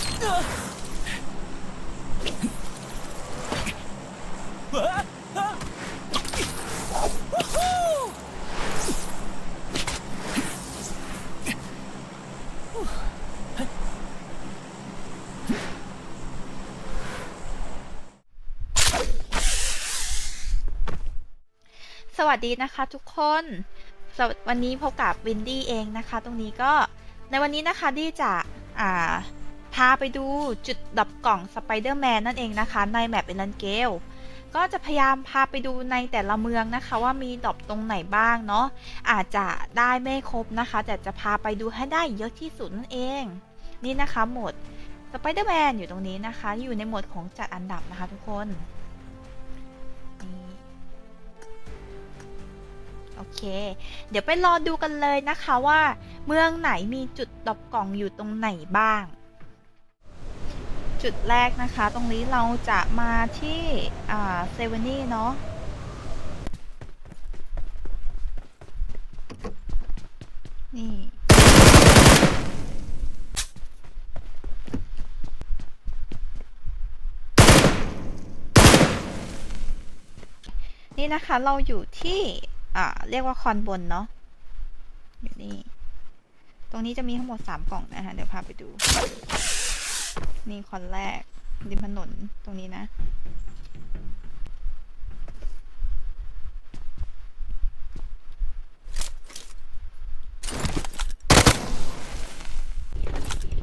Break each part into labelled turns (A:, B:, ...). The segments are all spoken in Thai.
A: สวัสดีนะคะทุกคนววันนี้พบกับวินดี้เองนะคะ ตรงนี้ก็ในวันนี้นะคะดี้จะอ่า พาไปดูจุดดับกล่องสไปเดอร์แมนนั่นเองนะคะ ในแมปเอลันเกลก็จะพยายามพาไปดูในแต่ละเมืองนะคะว่ามีดอปตรงไหนบ้างเนาะอาจจะได้ไม่ครบนะคะ แต่จะพาไปดูให้ได้เยอะที่สุดนั่นเอง นี่นะคะโหมดสไปเดอร์แมนอยู่ตรงนี้นะคะ อยู่ในโหมดของจัดอันดับนะคะทุกคนโอเค เดี๋ยวไปรอดูกันเลยนะคะว่า เมืองไหนมีจุดดอปกล่องอยู่ตรงไหนบ้าง จุดแรกนะคะ ตรงนี้เราจะมาที่เซเวนี่เนาะนี่ นี่นะคะเราอยู่ที่เรียกว่าคอนบนเนาะอยู่นี่ ตรงนี้จะมีทั้งหมดสามกล่องนะคะ เดี๋ยวพาไปดู นี่คนแรกริมถนนตรงนี้นะ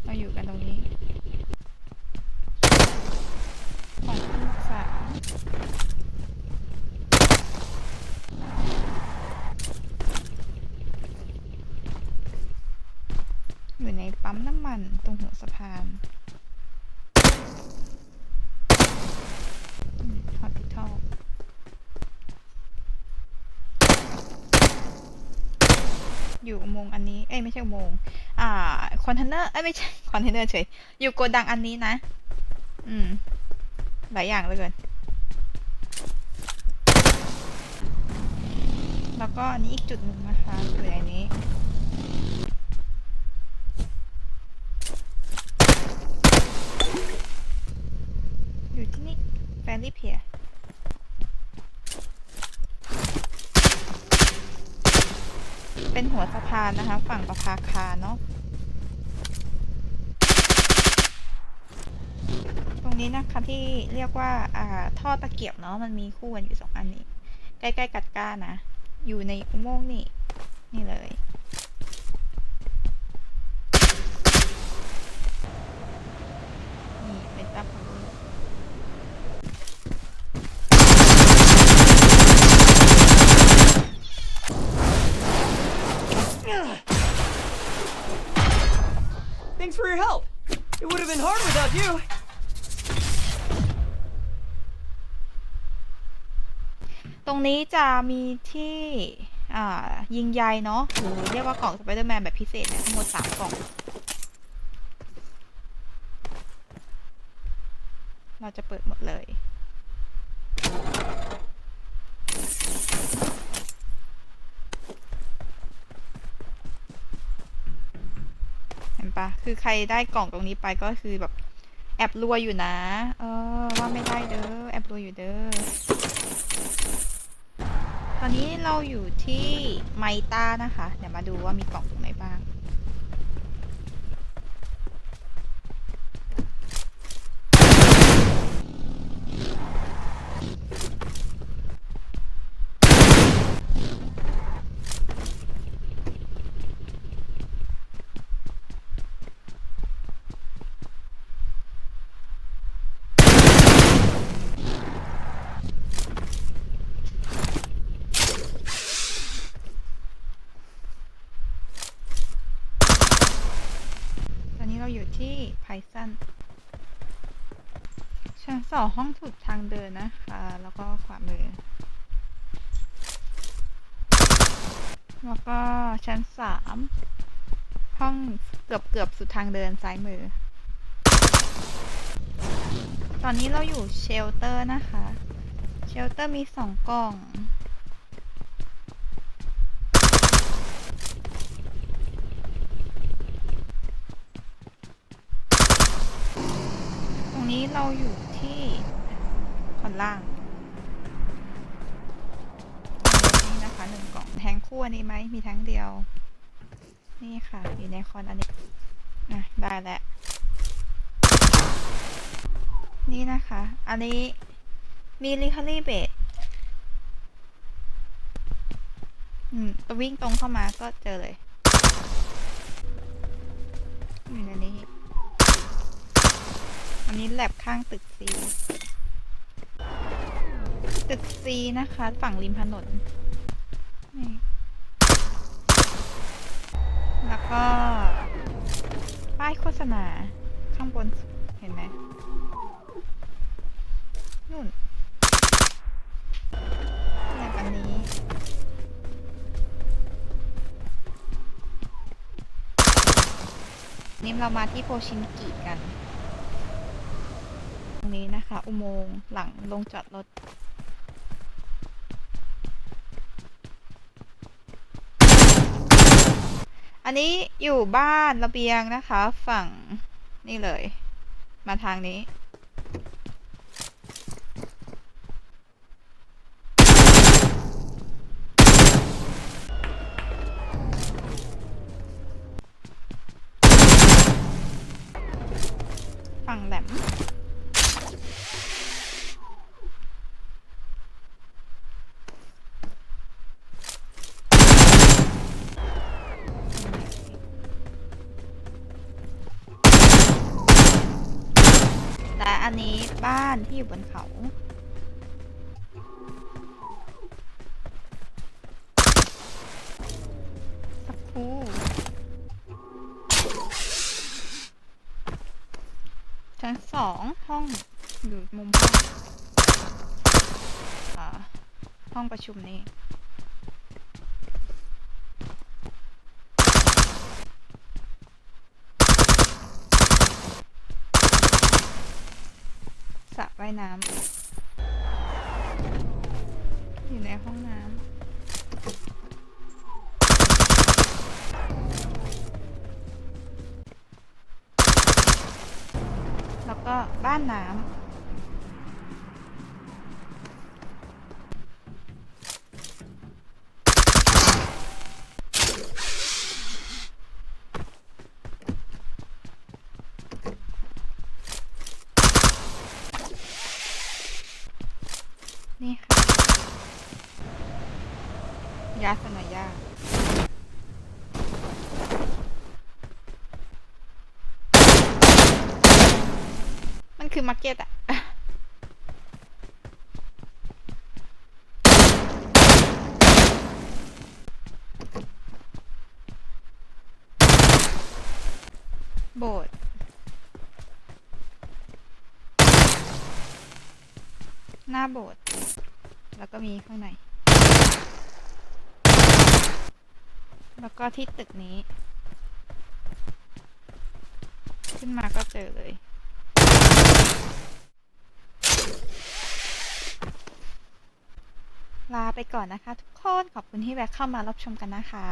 A: เราอยู่กันตรงนี้ของลูกสาวอยู่ในปั๊มน้ำมันตรงหัวสะพานฮอตพิทอล อยู่อุโมงค์อันนี้ เอ้ยไม่ใช่อุโมงค์อ่าคอนเทนเนอร์ เอ้ยไม่ใช่คอนเทนเนอร์เฉย อยู่โกดังอันนี้นะ อืม หลายอย่างเหลยเกิน แล้วก็อันนี้อีกจุดหนึ่งนะคะอยู่ในนี้ อยู่ที่นี่แฟนรีเพีย เป็นหัวสะพานนะคะ ฝั่งประภาคารเนาะตรงนี้นะคะที่เรียกว่าอ่าท่อตะเกียบเนาะมันมีคู่กันอยู่สองอันนี้ ใกล้ๆกัดก้านะ อยู่ในอุโมงค์นี่ นี่เลย นี่เป็นตาพัง
B: Thanks for your help. It would have been hard without you.
A: ตรงนี้จะมีที่ยิงใยเนาะหรือเรียกว่ากล่องสไปเดอร์แมนแบบพิเศษนี่ยทั้งหมดสามกล่อง เราจะเปิดหมดเลย เห็นปะ คือใครได้กล่องตรงนี้ไปก็คือแบบแอบรวยอยู่นะ เออ ว่าไม่ได้เด้อ แอบรวยอยู่เด้อ ตอนนี้เราอยู่ที่ไมต้านะคะ เดี๋ยวมาดูว่ามีกล่องตรงไหนบ้าง ตอนนี้เราอยู่ที่ ไพซันชั้นสองห้องสุดทางเดินนะคะ แล้วก็ขวามือ แล้วก็ชั้นสามห้องเกือบเกือบสุดทางเดินซ้ายมือ ตอนนี้เราอยู่เชลเตอร์นะคะ เชลเตอร์มีสองกล่อง เรา อยู่ที่คอนล่างนี่นะคะหนึ่งกล่องแทงคู่อันนี้ไหมมีแทงเดียว นี่ค่ะ อยู่ในคอนอันนี้อะได้แล้วนี่นะคะ อันนี้มีลิคารี่เบดอืมวิ่งตรงเข้ามาก็เจอเลยอยู่ในนี้ อันนี้แลบข้างตึกซีตึกซีนะคะ ฝั่งริมถนนนี่แล้วก็ ป้ายโฆษณาข้างบนเห็นไหมนู่นแบบอันนี้นี่เรามาที่โพชินกิกัน รงนี้นะคะ อุโมงค์หลังลงจอดรถอันนี้อยู่บ้านระเบียงนะคะ ฝั่งนี่เลย มาทางนี้ ฝั่งแหลม และอันนี้บ้านที่อยู่บนเขาสักครู่ชั้นสองห้องอยู่มุมห้องอห้องประชุมนี้ ว่ายน้ำอยู่ในห้องน้ำแล้วก็บ้านน้ำ นี่ค่ะ ยาสนายามันคือมาร์เก็ตอะโบสถ์หน้าโบสถ์แล้วก็มีข้างใน แล้วก็ที่ตึกนี้ ขึ้นมาก็เจอเลย ลาไปก่อนนะคะทุกคน ขอบคุณที่แวะเข้ามารับชมกันนะคะ